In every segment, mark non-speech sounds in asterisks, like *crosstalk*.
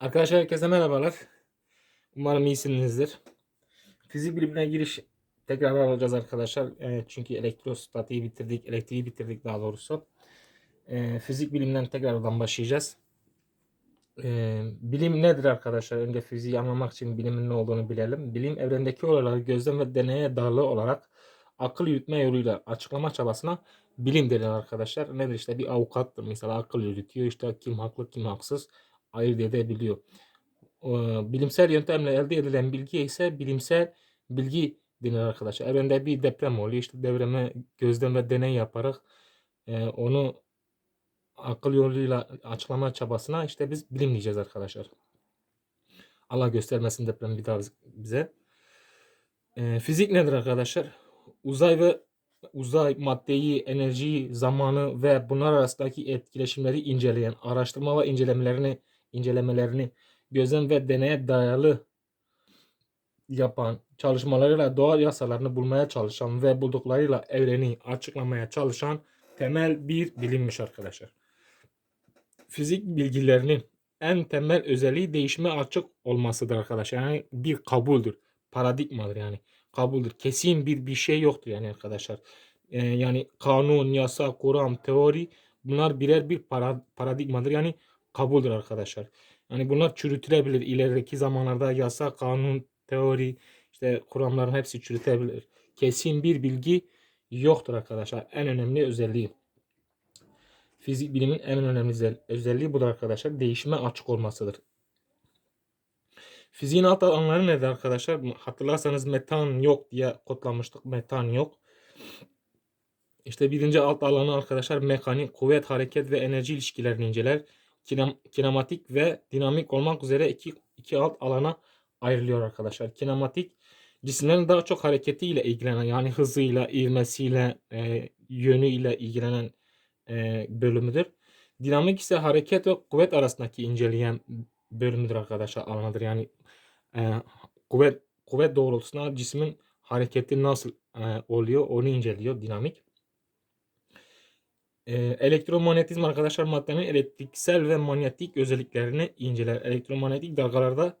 Arkadaşlar herkese merhabalar. Umarım iyisinizdir. Fizik bilimine giriş tekrar alacağız arkadaşlar. Ee, çünkü elektrostatiği bitirdik, elektriği bitirdik daha doğrusu. Ee, fizik bilimden tekrardan başlayacağız. Ee, bilim nedir arkadaşlar? Önce fiziği anlamak için bilimin ne olduğunu bilelim. Bilim evrendeki olayları gözlem ve deneye dayalı olarak akıl yürütme yoluyla açıklama çabasına bilim denir arkadaşlar. Nedir işte bir avukattır mesela akıl yürütüyor işte kim haklı kim haksız ayırt edebiliyor. Bilimsel yöntemle elde edilen bilgi ise bilimsel bilgi denir arkadaşlar. Evrende bir deprem oluyor işte depreme gözlem ve deney yaparak e, onu akıl yoluyla açıklama çabasına işte biz bilim diyeceğiz arkadaşlar. Allah göstermesin deprem bir daha bize. Ee, fizik nedir arkadaşlar? Uzay ve uzay, maddeyi, enerjiyi, zamanı ve bunlar arasındaki etkileşimleri inceleyen, araştırma ve incelemelerini incelemelerini gözlem ve deneye dayalı yapan, çalışmalarıyla doğa yasalarını bulmaya çalışan ve bulduklarıyla evreni açıklamaya çalışan temel bir bilimmiş arkadaşlar. Fizik bilgilerinin en temel özelliği değişime açık olmasıdır arkadaşlar. Yani bir kabuldür, paradigmadır yani. Kabuldür. Kesin bir bir şey yoktur yani arkadaşlar. Ee, yani kanun, yasa, kuram, teori bunlar birer bir para, paradigmadır. Yani kabuldür arkadaşlar. Yani bunlar çürütülebilir. İlerideki zamanlarda yasa, kanun, teori, işte kuramların hepsi çürütebilir. Kesin bir bilgi yoktur arkadaşlar. En önemli özelliği. Fizik bilimin en önemli özelliği budur arkadaşlar. Değişime açık olmasıdır. Fiziğin alt alanları nedir arkadaşlar? Hatırlarsanız metan yok diye kodlamıştık. Metan yok. İşte birinci alt alanı arkadaşlar mekanik, kuvvet, hareket ve enerji ilişkilerini inceler. Kinem, kinematik ve dinamik olmak üzere iki, iki alt alana ayrılıyor arkadaşlar. Kinematik cisimlerin daha çok hareketiyle ilgilenen yani hızıyla, ivmesiyle, e, yönüyle ilgilenen e, bölümüdür. Dinamik ise hareket ve kuvvet arasındaki inceleyen bölümüdür arkadaşlar alanıdır. Yani e, kuvvet kuvvet doğrultusunda cismin hareketi nasıl e, oluyor onu inceliyor dinamik. E, elektromanyetizm arkadaşlar maddenin elektriksel ve manyetik özelliklerini inceler. Elektromanyetik dalgalarda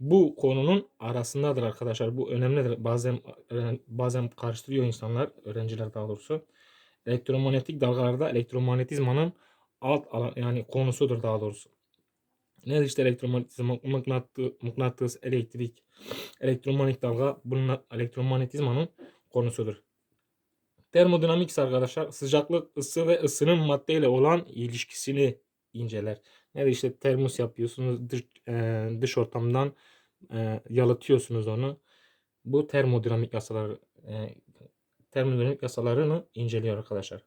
bu konunun arasındadır arkadaşlar. Bu önemlidir. Bazen bazen karıştırıyor insanlar, öğrenciler daha doğrusu. Elektromanyetik dalgalarda elektromanyetizmanın alt alan yani konusudur daha doğrusu. Nedir işte elektromanyetizma, mıknatıs, elektrik, elektromanyetik dalga bunun elektromanyetizmanın konusudur. Termodinamik ise arkadaşlar sıcaklık, ısı ve ısının maddeyle olan ilişkisini inceler. Nedir işte termos yapıyorsunuz dış, e, dış ortamdan e, yalıtıyorsunuz onu. Bu termodinamik yasaları e, termodinamik yasalarını inceliyor arkadaşlar.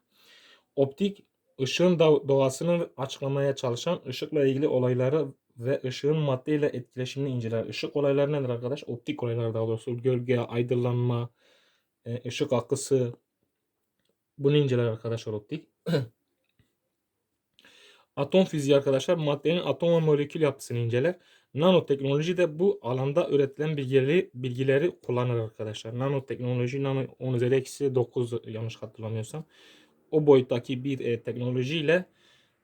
Optik ışığın doğasını açıklamaya çalışan ışıkla ilgili olayları ve ışığın maddeyle etkileşimini inceler. Işık olayları nedir arkadaş? Optik olaylar daha doğrusu gölge, aydınlanma, e, ışık akısı bunu inceler arkadaşlar optik. *clears throat* Atom fiziği arkadaşlar maddenin atom ve molekül yapısını inceler. Nanoteknoloji de bu alanda üretilen bilgileri, bilgileri kullanır arkadaşlar. Nanoteknoloji, nano 10 üzeri eksi 9 yanlış hatırlamıyorsam. O boyuttaki bir e, teknolojiyle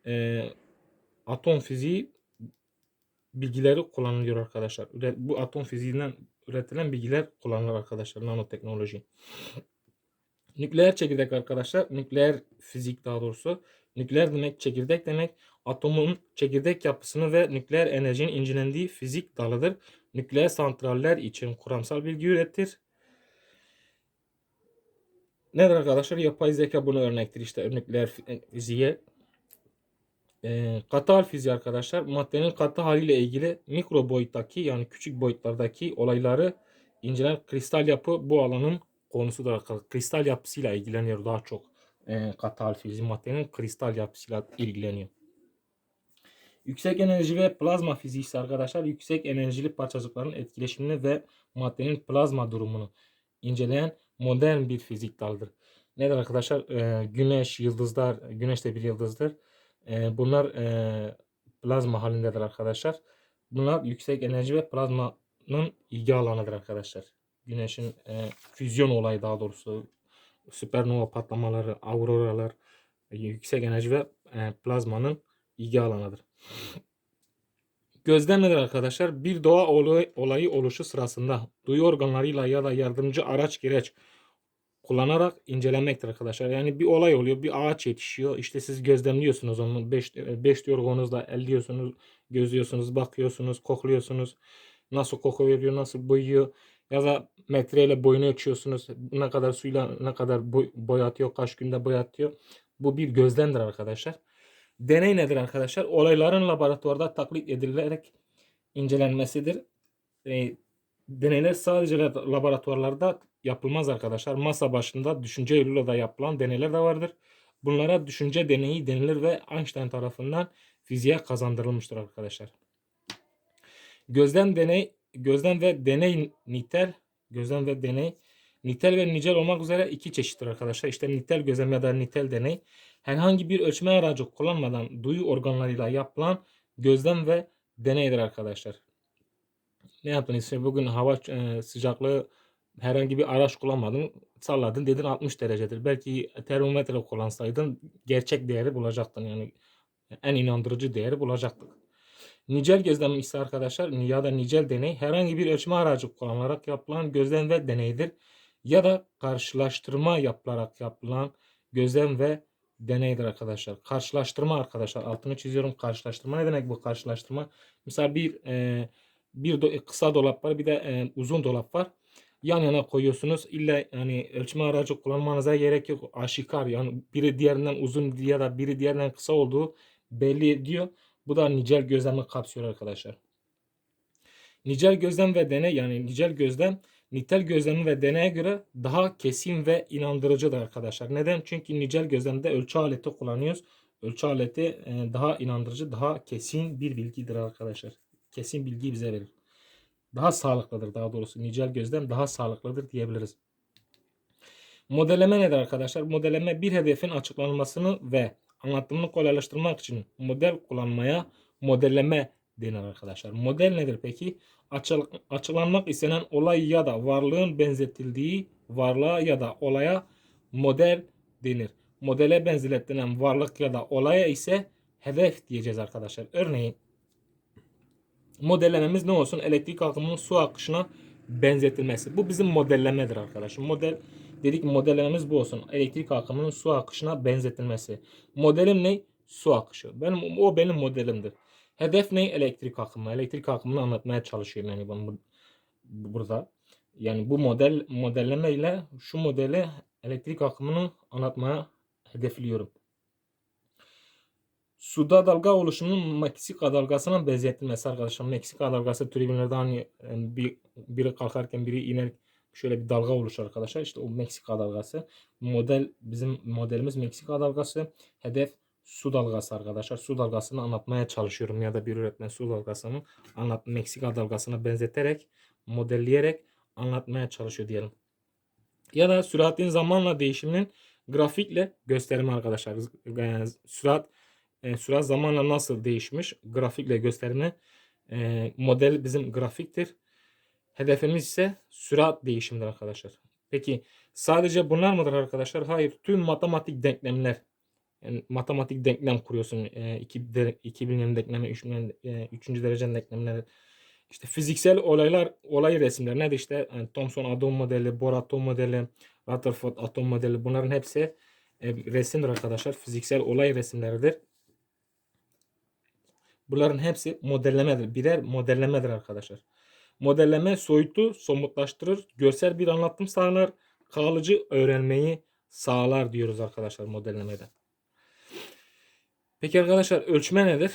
e, atom fiziği bilgileri kullanılıyor arkadaşlar. Bu atom fiziğinden üretilen bilgiler kullanılır arkadaşlar nanoteknoloji. Nükleer çekirdek arkadaşlar. Nükleer fizik daha doğrusu. Nükleer demek çekirdek demek. Atomun çekirdek yapısını ve nükleer enerjinin incelendiği fizik dalıdır. Nükleer santraller için kuramsal bilgi üretir. Nedir arkadaşlar? Yapay zeka bunu örnektir. İşte nükleer fiziğe. E, katı hal fiziği arkadaşlar. Maddenin katı haliyle ilgili mikro boyuttaki yani küçük boyutlardaki olayları incelen kristal yapı bu alanın konusudur arkadaşlar. Kristal yapısıyla ilgileniyor daha çok e, katal fiziği maddenin kristal yapısıyla ilgileniyor. Yüksek enerji ve plazma fiziği ise arkadaşlar yüksek enerjili parçacıkların etkileşimini ve maddenin plazma durumunu inceleyen modern bir fizik dalıdır. Nedir arkadaşlar? E, güneş, yıldızlar, güneş de bir yıldızdır. E, bunlar e, plazma halindedir arkadaşlar. Bunlar yüksek enerji ve plazmanın ilgi alanıdır arkadaşlar. Güneşin e, füzyon olayı daha doğrusu süpernova patlamaları, auroralar, yüksek enerji ve e, plazmanın ilgi alanıdır. Gözlem nedir arkadaşlar? Bir doğa olay- olayı oluşu sırasında duyu organlarıyla ya da yardımcı araç gereç kullanarak incelemektir arkadaşlar. Yani bir olay oluyor, bir ağaç yetişiyor. İşte siz gözlemliyorsunuz onu. Beş, beş yorgunuzla elliyorsunuz, gözlüyorsunuz, bakıyorsunuz, kokluyorsunuz. Nasıl koku veriyor, nasıl boyuyor. Ya da metreyle boyunu ölçüyorsunuz. Ne kadar suyla ne kadar boy, boyatıyor, kaç günde boyatıyor. Bu bir gözlemdir arkadaşlar. Deney nedir arkadaşlar? Olayların laboratuvarda taklit edilerek incelenmesidir. E, deneyler sadece lab- laboratuvarlarda yapılmaz arkadaşlar. Masa başında düşünce yoluyla da yapılan deneyler de vardır. Bunlara düşünce deneyi denilir ve Einstein tarafından fiziğe kazandırılmıştır arkadaşlar. Gözlem deney, gözlem ve deney nitel, gözlem ve deney nitel ve nicel olmak üzere iki çeşittir arkadaşlar. İşte nitel gözlem ya da nitel deney herhangi bir ölçme aracı kullanmadan duyu organlarıyla yapılan gözlem ve deneydir arkadaşlar. Ne yaptın işte bugün hava e, sıcaklığı herhangi bir araç kullanmadın salladın dedin 60 derecedir. Belki termometre kullansaydın gerçek değeri bulacaktın yani en inandırıcı değeri bulacaktık. Nicel gözlem ise arkadaşlar ya da nicel deney herhangi bir ölçme aracı kullanılarak yapılan gözlem ve deneydir. Ya da karşılaştırma yapılarak yapılan gözlem ve deneydir arkadaşlar. Karşılaştırma arkadaşlar altını çiziyorum. Karşılaştırma ne demek bu karşılaştırma? Mesela bir e, bir do- kısa dolap var bir de e, uzun dolap var. Yan yana koyuyorsunuz. İlla yani ölçme aracı kullanmanıza gerek yok. Aşikar yani biri diğerinden uzun ya da biri diğerinden kısa olduğu belli ediyor. Bu da nicel gözlemi kapsıyor arkadaşlar. Nicel gözlem ve deney yani nicel gözlem nitel gözlemi ve deneye göre daha kesin ve inandırıcıdır arkadaşlar. Neden? Çünkü nicel gözlemde ölçü aleti kullanıyoruz. Ölçü aleti e, daha inandırıcı, daha kesin bir bilgidir arkadaşlar. Kesin bilgi bize verir. Daha sağlıklıdır daha doğrusu. Nicel gözlem daha sağlıklıdır diyebiliriz. Modelleme nedir arkadaşlar? Modelleme bir hedefin açıklanmasını ve anlatımını kolaylaştırmak için model kullanmaya modelleme denir arkadaşlar. Model nedir peki? Açıl, açıklanmak istenen olay ya da varlığın benzetildiği varlığa ya da olaya model denir. Modele benzetilen varlık ya da olaya ise hedef diyeceğiz arkadaşlar. Örneğin modellememiz ne olsun? Elektrik akımının su akışına benzetilmesi. Bu bizim modellemedir arkadaşlar. Model dedik modellememiz bu olsun. Elektrik akımının su akışına benzetilmesi. Modelim ne? Su akışı. Benim o benim modelimdir. Hedef ne? Elektrik akımı. Elektrik akımını anlatmaya çalışıyorum yani ben bu- burada. Yani bu model modelleme ile şu modeli elektrik akımını anlatmaya hedefliyorum. Suda dalga oluşumunun Meksika dalgasına benzetilmesi arkadaşlar. Meksika dalgası tribünlerde hani bir, biri kalkarken biri iner şöyle bir dalga oluşur arkadaşlar. İşte o Meksika dalgası. Model bizim modelimiz Meksika dalgası. Hedef su dalgası arkadaşlar. Su dalgasını anlatmaya çalışıyorum ya da bir öğretmen su dalgasını anlat Meksika dalgasına benzeterek modelleyerek anlatmaya çalışıyor diyelim. Ya da süratin zamanla değişiminin grafikle gösterimi arkadaşlar. E, sürat e, sürat zamanla nasıl değişmiş grafikle gösterimi e, model bizim grafiktir. Hedefimiz ise sürat değişimidir arkadaşlar. Peki sadece bunlar mıdır arkadaşlar? Hayır. Tüm matematik denklemler yani matematik denklem kuruyorsun. E, iki, bilinmeyen denklemi, üç, bilinmeyen, e, üçüncü derecenin denklemleri. İşte fiziksel olaylar, olay resimleri nedir işte yani Thomson atom modeli, Bohr atom modeli, Rutherford atom modeli bunların hepsi e, resimdir arkadaşlar. Fiziksel olay resimleridir. Bunların hepsi modellemedir. Birer modellemedir arkadaşlar. Modelleme soyutu somutlaştırır, görsel bir anlatım sağlar, kalıcı öğrenmeyi sağlar diyoruz arkadaşlar modellemede. Peki arkadaşlar ölçme nedir?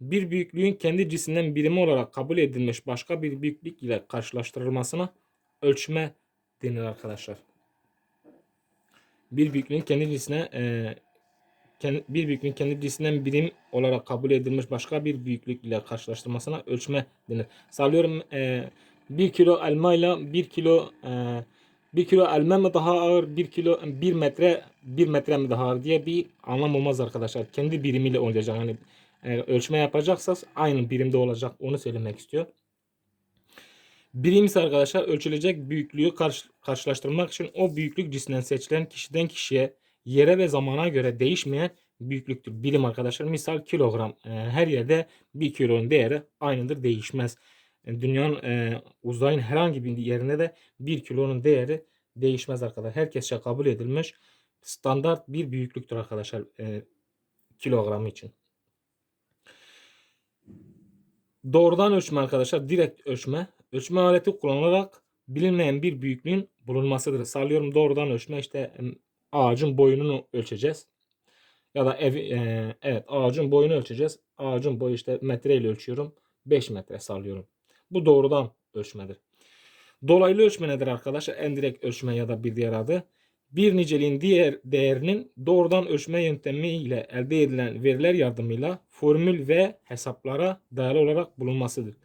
Bir büyüklüğün kendi cinsinden birimi olarak kabul edilmiş başka bir büyüklük ile karşılaştırılmasına ölçme denir arkadaşlar. Bir büyüklüğün kendi cinsine e, bir büyüklüğün kendi cinsinden birim olarak kabul edilmiş başka bir büyüklük ile karşılaştırmasına ölçme denir. Sallıyorum e, 1 kilo elma ile 1 kilo e, 1 kilo elma mı daha ağır 1 kilo 1 metre 1 metre mi daha ağır diye bir anlam olmaz arkadaşlar. Kendi birimiyle olacak. Yani eğer ölçme yapacaksanız aynı birimde olacak. Onu söylemek istiyor. Birim ise arkadaşlar ölçülecek büyüklüğü karşı, karşılaştırmak için o büyüklük cinsinden seçilen kişiden kişiye yere ve zamana göre değişmeyen büyüklüktür. Birim arkadaşlar. Misal kilogram. E, her yerde bir kilonun değeri aynıdır. Değişmez. E, dünyanın e, uzayın herhangi bir yerinde de bir kilonun değeri değişmez arkadaşlar. Herkesçe kabul edilmiş standart bir büyüklüktür arkadaşlar kilogramı için. Doğrudan ölçme arkadaşlar direkt ölçme. Ölçme aleti kullanılarak bilinmeyen bir büyüklüğün bulunmasıdır. Sallıyorum doğrudan ölçme işte ağacın boyunu ölçeceğiz. Ya da ev, e, evet ağacın boyunu ölçeceğiz. Ağacın boyu işte metreyle ölçüyorum. 5 metre sallıyorum. Bu doğrudan ölçmedir. Dolaylı ölçme nedir arkadaşlar? En direkt ölçme ya da bir diğer adı. Bir niceliğin diğer değerinin doğrudan ölçme yöntemi ile elde edilen veriler yardımıyla formül ve hesaplara dayalı olarak bulunmasıdır.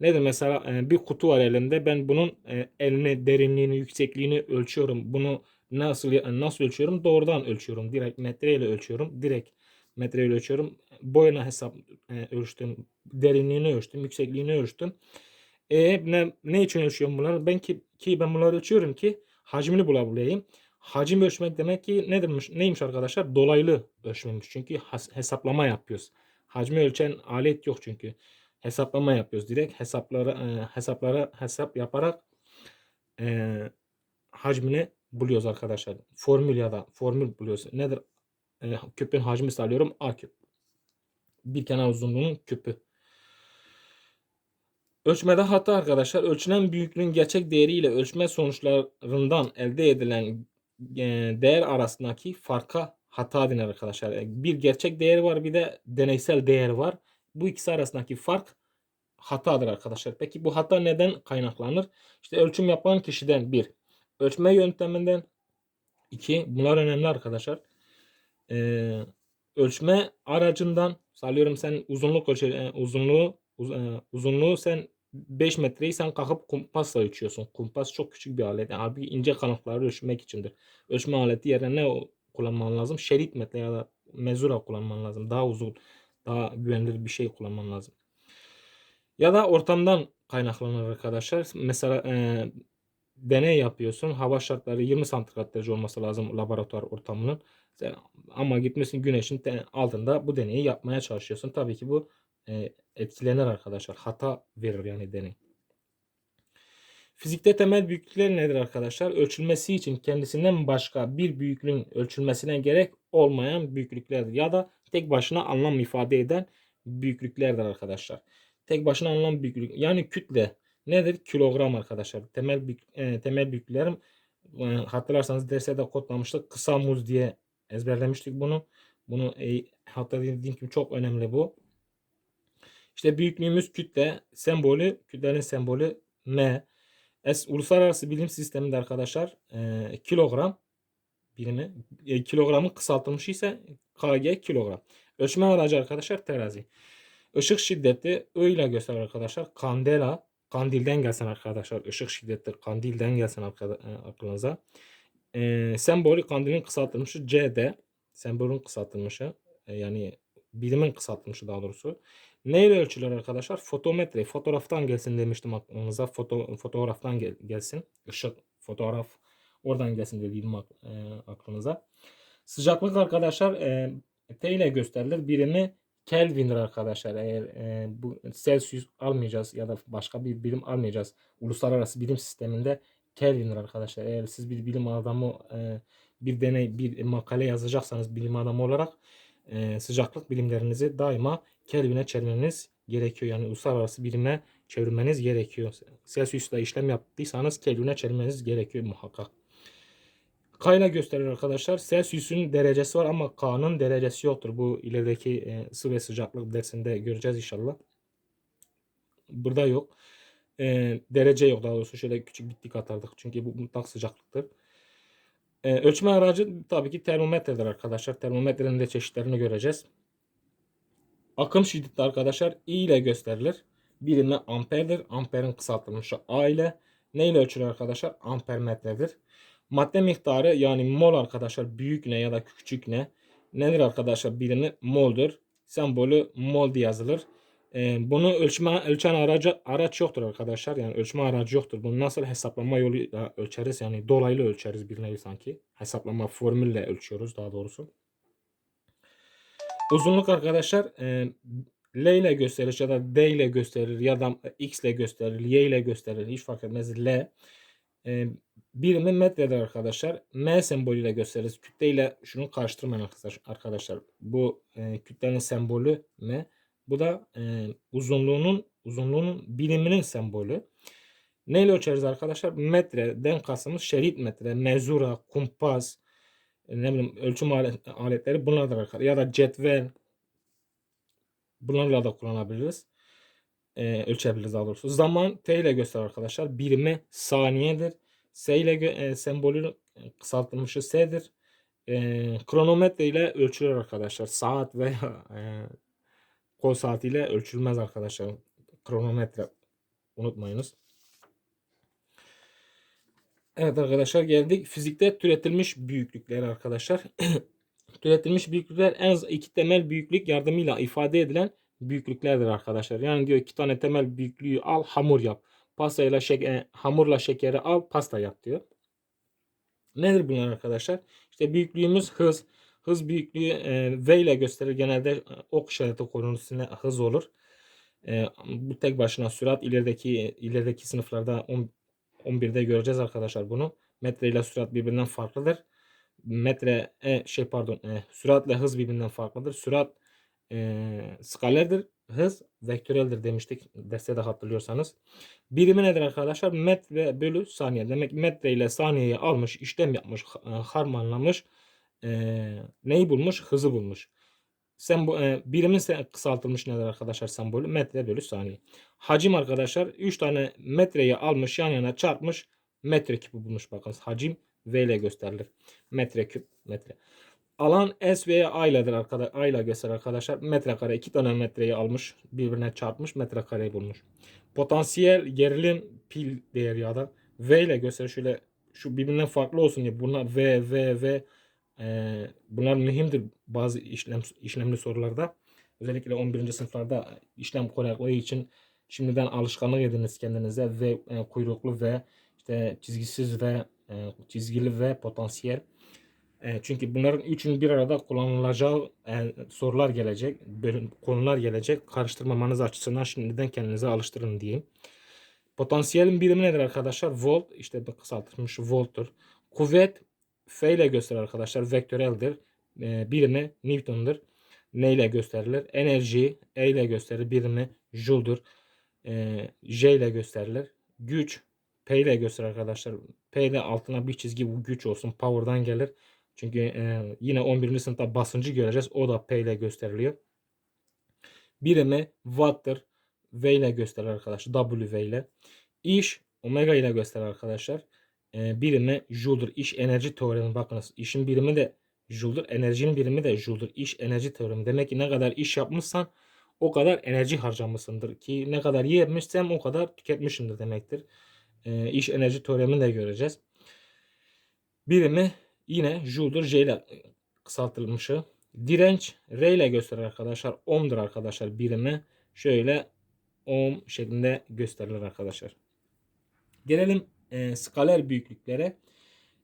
Nedir mesela e, bir kutu var elimde ben bunun e, elini derinliğini yüksekliğini ölçüyorum. Bunu nasıl nasıl ölçüyorum? Doğrudan ölçüyorum. Direkt metreyle ölçüyorum. Direkt metreyle ölçüyorum. Boyuna hesap e, ölçtüm. Derinliğini ölçtüm. Yüksekliğini ölçtüm. E, ne, ne için ölçüyorum bunları? Ben ki, ki ben bunları ölçüyorum ki hacmini bulabileyim. Hacim ölçmek demek ki nedirmiş, neymiş arkadaşlar? Dolaylı ölçmemiz. Çünkü hesaplama yapıyoruz. Hacmi ölçen alet yok çünkü. Hesaplama yapıyoruz. Direkt hesaplara e, hesaplara hesap yaparak e, hacmini buluyoruz arkadaşlar. Formül ya da formül buluyoruz. Nedir? E, küpün hacmi sağlıyorum. A küp. Bir kenar uzunluğunun küpü. Ölçmede hata arkadaşlar ölçülen büyüklüğün gerçek değeriyle ölçme sonuçlarından elde edilen değer arasındaki farka hata denir arkadaşlar. Bir gerçek değer var bir de deneysel değer var. Bu ikisi arasındaki fark hatadır arkadaşlar. Peki bu hata neden kaynaklanır? İşte ölçüm yapan kişiden bir. Ölçme yönteminden iki. Bunlar önemli arkadaşlar. Ee, ölçme aracından salıyorum sen uzunluk ölçü, uzunluğu uz, uzunluğu sen 5 metreyi sen kalkıp kumpasla ölçüyorsun. Kumpas çok küçük bir alet. Yani abi ince kanıkları ölçmek içindir. Ölçme aleti yerine ne kullanman lazım? Şerit metre ya da mezura kullanman lazım. Daha uzun, daha güvenilir bir şey kullanman lazım. Ya da ortamdan kaynaklanır arkadaşlar. Mesela e, deney yapıyorsun. Hava şartları 20 santigrat derece olması lazım laboratuvar ortamının. Sen, ama gitmesin güneşin altında bu deneyi yapmaya çalışıyorsun. Tabii ki bu e, etkilenir arkadaşlar. Hata verir yani deney. Fizikte temel büyüklükler nedir arkadaşlar? Ölçülmesi için kendisinden başka bir büyüklüğün ölçülmesine gerek olmayan büyüklüklerdir. Ya da tek başına anlam ifade eden büyüklüklerdir arkadaşlar. Tek başına anlam büyüklük yani kütle nedir? Kilogram arkadaşlar. Temel büyük, e, temel büyüklüklerim e, hatırlarsanız derste de kodlamıştık. Kısa muz diye ezberlemiştik bunu. Bunu e, hatırladığım gibi çok önemli bu. İşte büyüklüğümüz kütle sembolü, kütlenin sembolü M. Es, uluslararası bilim sisteminde arkadaşlar e, kilogram birimi, e, kilogramın kısaltılmışı ise kg kilogram. Ölçme aracı arkadaşlar terazi. Işık şiddeti I ile gösterir arkadaşlar. Kandela, kandilden gelsin arkadaşlar. Işık şiddeti kandilden gelsin e, aklınıza. E, sembolü kandilin kısaltılmışı CD. Sembolün kısaltılmışı. E, yani bilimin kısaltılmışı daha doğrusu. Neyle ölçülür arkadaşlar? Fotometre. Fotoğraftan gelsin demiştim aklınıza. Foto, fotoğraftan gel, gelsin. Işık, fotoğraf oradan gelsin dediğim e, aklınıza. Sıcaklık arkadaşlar e, T ile gösterilir. Birimi Kelvin'dir arkadaşlar. Eğer e, bu Celsius almayacağız ya da başka bir birim almayacağız. Uluslararası bilim sisteminde Kelvin'dir arkadaşlar. Eğer siz bir bilim adamı e, bir deney, bir makale yazacaksanız bilim adamı olarak e, sıcaklık bilimlerinizi daima Kelvin'e çevirmeniz gerekiyor. Yani uluslararası birime çevirmeniz gerekiyor. Celsius'ta işlem yaptıysanız Kelvin'e çevirmeniz gerekiyor muhakkak. Kayna gösterir arkadaşlar. Celsius'un derecesi var ama K'nın derecesi yoktur. Bu ilerideki e, ısı ve sıcaklık dersinde göreceğiz inşallah. Burada yok. E, derece yok daha doğrusu. Şöyle küçük bir tik atardık. Çünkü bu mutlak sıcaklıktır. E, ölçme aracı tabii ki termometredir arkadaşlar. Termometrenin de çeşitlerini göreceğiz. Akım şiddeti arkadaşlar I ile gösterilir. Birimi amperdir. Amperin kısaltılmışı A ile. Ne ile ölçülür arkadaşlar? Ampermetredir. Madde miktarı yani mol arkadaşlar büyük ne ya da küçük ne? Nedir arkadaşlar? Birimi moldur. Sembolü mol diye yazılır. Ee, bunu ölçme ölçen aracı araç yoktur arkadaşlar. Yani ölçme aracı yoktur. Bunu nasıl hesaplama yoluyla ölçeriz? Yani dolaylı ölçeriz bir nevi sanki. Hesaplama formülle ölçüyoruz daha doğrusu. Uzunluk arkadaşlar e, L ile gösterir ya da D ile gösterir ya da X ile gösterir, Y ile gösterir. Hiç fark etmez. L. E, birimi metredir arkadaşlar. M sembolüyle gösteririz. Kütle ile şunu karıştırmayın arkadaşlar. Bu e, kütlenin sembolü M. Bu da e, uzunluğunun uzunluğunun biriminin sembolü. Neyle ölçeriz arkadaşlar? Metreden kastımız şerit metre, mezura, kumpas, ne bileyim ölçüm alet, aletleri bunlardır arkadaşlar. Ya da cetvel bunlarla da kullanabiliriz. Ee, ölçebiliriz daha doğrusu. Zaman T ile gösterir arkadaşlar. Birimi saniyedir. S ile e, sembolü kısaltılmışı S'dir. E, kronometre ile ölçülür arkadaşlar. Saat veya *laughs* e, kol saatiyle ölçülmez arkadaşlar. Kronometre unutmayınız. Evet arkadaşlar geldik. Fizikte türetilmiş büyüklükler arkadaşlar. *clears throat* türetilmiş büyüklükler en az iki temel büyüklük yardımıyla ifade edilen büyüklüklerdir arkadaşlar. Yani diyor iki tane temel büyüklüğü al hamur yap. Pastayla şeker, hamurla şekeri al pasta yap diyor. Nedir bunlar arkadaşlar? İşte büyüklüğümüz hız. Hız büyüklüğü e, V ile gösterir. Genelde e, ok işareti konunun üstüne hız olur. E, bu tek başına sürat ilerideki ilerideki sınıflarda 10, 11'de göreceğiz arkadaşlar bunu. Metre ile sürat birbirinden farklıdır. Metre e, şey pardon e, süratle hız birbirinden farklıdır. Sürat e, skalerdir. Hız vektöreldir demiştik derste de hatırlıyorsanız. Birimi nedir arkadaşlar? Metre bölü saniye. Demek metre ile saniyeyi almış, işlem yapmış, harmanlamış. E, neyi bulmuş? Hızı bulmuş. Sembol, e, birimin kısaltılmış nedir arkadaşlar sembolü? Metre bölü saniye. Hacim arkadaşlar 3 tane metreyi almış yan yana çarpmış. Metre küpü bulmuş bakın. Hacim V ile gösterilir. Metre küp metre. Alan S veya A iledir arkadaşlar. A ile gösterir arkadaşlar. Metrekare iki tane metreyi almış. Birbirine çarpmış. Metrekareyi bulmuş. Potansiyel gerilim pil değeri ya da V ile gösterir. Şöyle şu birbirinden farklı olsun diye. Bunlar V, V, V ee, bunlar mühimdir bazı işlem işlemli sorularda. Özellikle 11. sınıflarda işlem kolaylığı için şimdiden alışkanlık ediniz kendinize ve e, kuyruklu ve işte çizgisiz ve e, çizgili ve potansiyel. E, çünkü bunların üçünün bir arada kullanılacağı e, sorular gelecek, konular gelecek. Karıştırmamanız açısından şimdiden kendinize alıştırın diyeyim. Potansiyelin birimi nedir arkadaşlar? Volt, işte kısaltılmış volttur. Kuvvet F ile gösterir arkadaşlar. Vektöreldir. E, birimi Newton'dur. Ne ile gösterilir? Enerji E ile gösterir. Birimi Joule'dur. J ile gösterilir. Güç P ile gösterir arkadaşlar. P ile altına bir çizgi bu güç olsun. Power'dan gelir. Çünkü e, yine 11. sınıfta basıncı göreceğiz. O da P ile gösteriliyor. Birimi Watt'tır. V ile gösterir arkadaşlar. W ile. İş Omega ile gösterir arkadaşlar e, birimi Joule'dur. İş enerji teoremi bakınız. İşin birimi de Joule'dur. Enerjinin birimi de Joule'dur. İş enerji teoremi. Demek ki ne kadar iş yapmışsan o kadar enerji harcamışsındır. Ki ne kadar yemişsem o kadar tüketmişimdir demektir. E, iş enerji teoremini de göreceğiz. Birimi yine Joule'dur. J ile kısaltılmışı. Direnç R ile gösterir arkadaşlar. Ohm'dur arkadaşlar birimi. Şöyle ohm şeklinde gösterilir arkadaşlar. Gelelim e, skaler büyüklüklere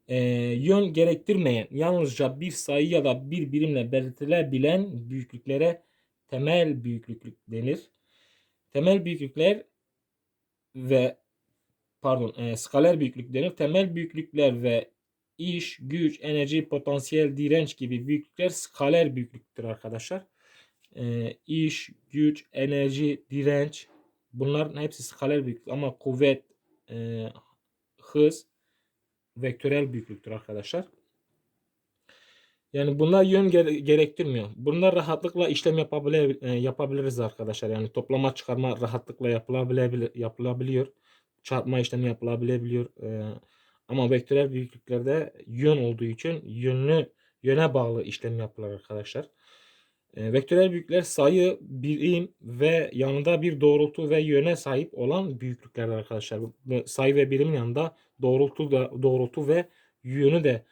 e, yön gerektirmeyen yalnızca bir sayı ya da bir birimle belirtilebilen büyüklüklere temel büyüklük denir. Temel büyüklükler ve pardon e, skaler büyüklük denir. Temel büyüklükler ve iş, güç, enerji, potansiyel, direnç gibi büyüklükler skaler büyüklüktür arkadaşlar. E, iş, güç, enerji, direnç bunların hepsi skaler büyüklük ama kuvvet, e, hız vektörel büyüklüktür arkadaşlar. Yani bunlar yön gerektirmiyor. Bunlar rahatlıkla işlem yapabile e, yapabiliriz arkadaşlar. Yani toplama çıkarma rahatlıkla yapılabiliyor. yapılabiliyor. Çarpma işlemi yapılabiliyor. E, ama vektörel büyüklüklerde yön olduğu için yönlü yöne bağlı işlem yapılır arkadaşlar. E, vektörel büyüklükler sayı, birim ve yanında bir doğrultu ve yöne sahip olan büyüklüklerdir arkadaşlar. Sayı ve birimin yanında doğrultu da doğrultu ve yönü de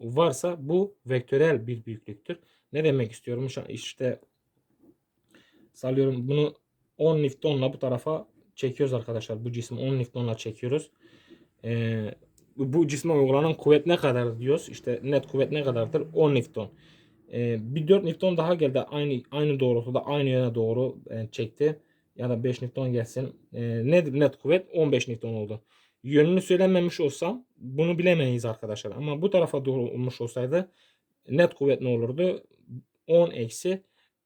varsa bu vektörel bir büyüklüktür. Ne demek istiyorum? İşte salıyorum bunu 10 Newton'la bu tarafa çekiyoruz arkadaşlar. Bu cismi 10 Newton'la çekiyoruz. Ee, bu cisme uygulanan kuvvet ne kadar diyoruz? İşte net kuvvet ne kadardır? 10 Newton. E, bir 4 Newton daha geldi. Aynı aynı doğrultuda aynı yöne doğru e, çekti. Ya da 5 Newton gelsin. E, nedir net kuvvet? 15 Newton oldu. Yönünü söylememiş olsam bunu bilemeyiz arkadaşlar. Ama bu tarafa doğru olmuş olsaydı net kuvvet ne olurdu? 10 eksi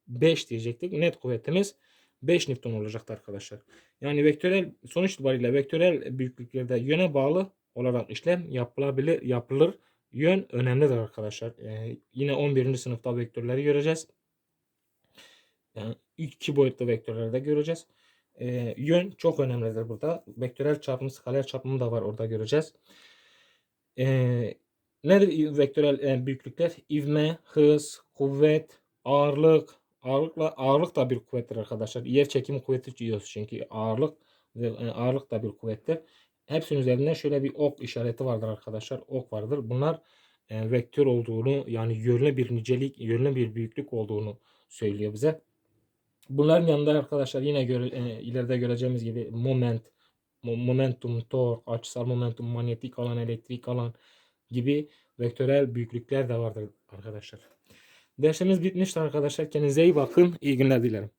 5 diyecektik. Net kuvvetimiz 5 Newton olacaktı arkadaşlar. Yani vektörel sonuç itibariyle vektörel büyüklüklerde yöne bağlı olarak işlem yapılabilir, yapılır. Yön önemlidir arkadaşlar. Ee, yine 11. sınıfta vektörleri göreceğiz. Yani iki boyutlu vektörleri de göreceğiz. Ee, yön çok önemlidir burada. Vektörel çarpımı, skaler çarpımı da var orada göreceğiz. Ee, nedir vektörel e, büyüklükler? İvme, hız, kuvvet, ağırlık. Ağırlıkla ağırlık da bir kuvvettir arkadaşlar. Yer çekimi kuvveti diyoruz çünkü ağırlık ve e, ağırlık da bir kuvvettir. Hepsinin üzerinde şöyle bir ok işareti vardır arkadaşlar. Ok vardır. Bunlar e, vektör olduğunu yani yönlü bir nicelik, yönlü bir büyüklük olduğunu söylüyor bize. Bunların yanında arkadaşlar yine göre, e, ileride göreceğimiz gibi moment, mo- momentum, tork, açısal momentum, manyetik alan, elektrik alan gibi vektörel büyüklükler de vardır arkadaşlar. Dersimiz bitmiştir arkadaşlar. Kendinize iyi bakın. İyi günler dilerim.